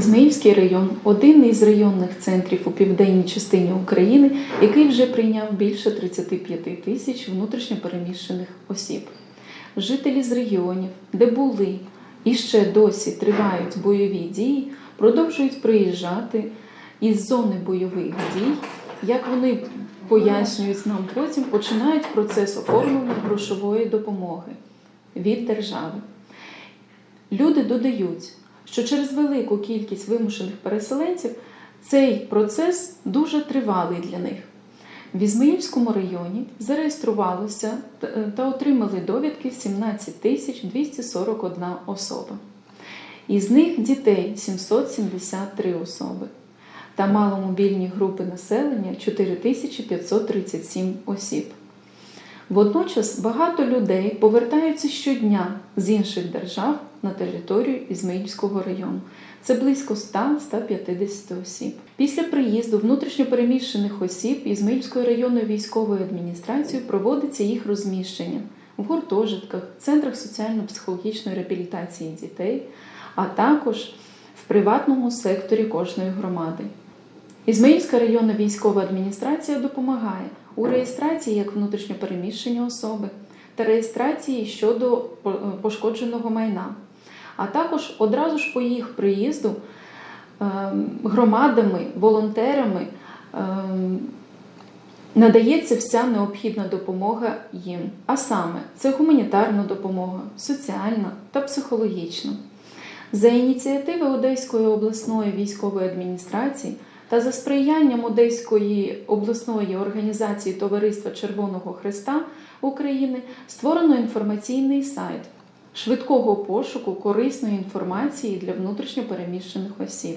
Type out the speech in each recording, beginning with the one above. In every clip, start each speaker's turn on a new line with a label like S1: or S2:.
S1: Ізмаїльський район один із районних центрів у південній частині України, який вже прийняв більше 35 тисяч внутрішньопереміщених осіб. Жителі з регіонів, де були і ще досі тривають бойові дії, продовжують приїжджати із зони бойових дій. Як вони пояснюють нам потім, починають процес оформлення грошової допомоги від держави. Люди додають, що через велику кількість вимушених переселенців цей процес дуже тривалий для них. В Ізмаїльському районі зареєструвалося та- та отримали довідки 17 тисяч 241 особа. Із них дітей 773 особи та маломобільні групи населення 4537 осіб. Водночас багато людей повертаються щодня з інших держав на територію Ізмаїльського району. Це близько 100-150 осіб. Після приїзду внутрішньопереміщених осіб Ізмаїльською районною військовою адміністрацією проводиться їх розміщення в гуртожитках, центрах соціально-психологічної реабілітації дітей, а також в приватному секторі кожної громади. Ізмаїльська районна військова адміністрація допомагає у реєстрації як внутрішньопереміщення особи та реєстрації щодо пошкодженого майна, а також одразу ж по їх приїзду ем, громадами, волонтерами ем, надається вся необхідна допомога їм. А саме, це гуманітарна допомога, соціальна та психологічна. За ініціативи Одеської обласної військової адміністрації та за сприянням Одеської обласної організації Товариства Червоного Христа України створено інформаційний сайт швидкого пошуку корисної інформації для внутрішньопереміщених осіб.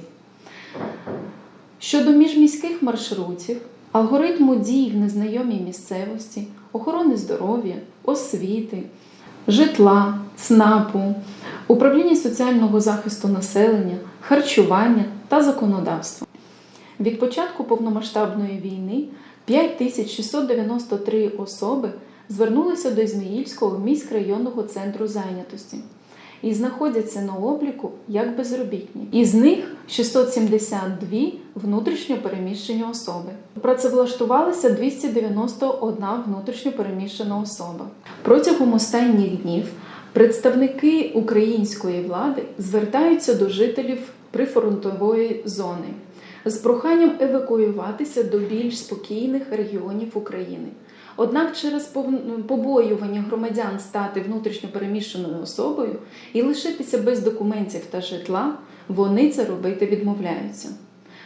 S1: Щодо міжміських маршрутів, алгоритму дій в незнайомій місцевості, охорони здоров'я, освіти, житла, ЦНАПу, управління соціального захисту населення, харчування та законодавства. Від початку повномасштабної війни 5693 особи звернулися до Ізмаїльського міськрайонного центру зайнятості і знаходяться на обліку як безробітні. Із них 672 внутрішньо переміщені особи. Працевлаштувалися 291 внутрішньо переміщена особа. Протягом останніх днів представники української влади звертаються до жителів прифронтової зони з проханням евакуюватися до більш спокійних регіонів України. Однак через побоювання громадян стати внутрішньо переміщеною особою і лишитися без документів та житла, вони це робити відмовляються.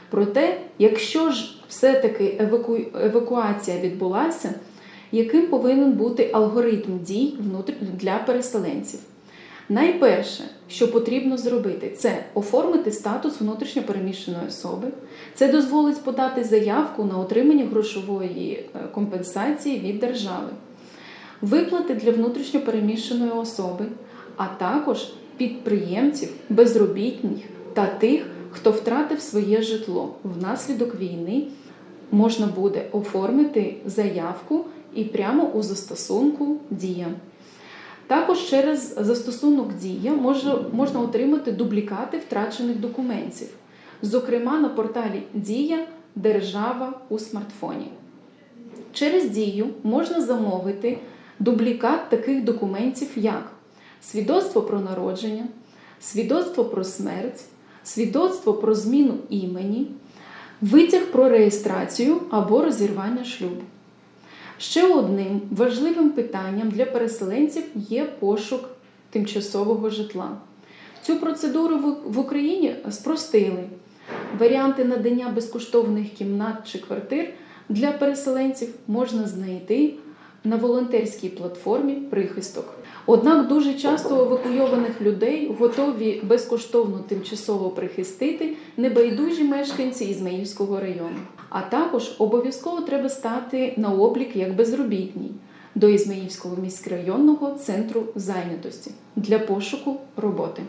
S1: Проте, якщо ж все-таки еваку- евакуація відбулася, яким повинен бути алгоритм дій для переселенців? Найперше, що потрібно зробити, це оформити статус внутрішньопереміщеної особи. Це дозволить подати заявку на отримання грошової е, компенсації від держави, виплати для внутрішньопереміщеної особи, а також підприємців, безробітних та тих, хто втратив своє житло внаслідок війни. Можна буде оформити заявку і прямо у застосунку дія. Також через застосунок Дія може, можна отримати дублікати втрачених документів, зокрема на порталі Дія Держава у смартфоні. Через Дію можна замовити дублікат таких документів, як свідоцтво про народження, свідоцтво про смерть, свідоцтво про зміну імені, витяг про реєстрацію або розірвання шлюбу. Ще одним важливим питанням для переселенців є пошук тимчасового житла. Цю процедуру в- Україні спростили. Варіанти надання безкоштовних кімнат чи квартир для переселенців можна знайти на волонтерській платформі Прихисток. Однак дуже часто евакуйованих людей готові безкоштовно тимчасово прихистити небайдужі мешканці Ізмаїльського району. А також обов'язково треба стати на облік як безробітній до Ізмаїльського міськрайонного центру зайнятості для пошуку роботи.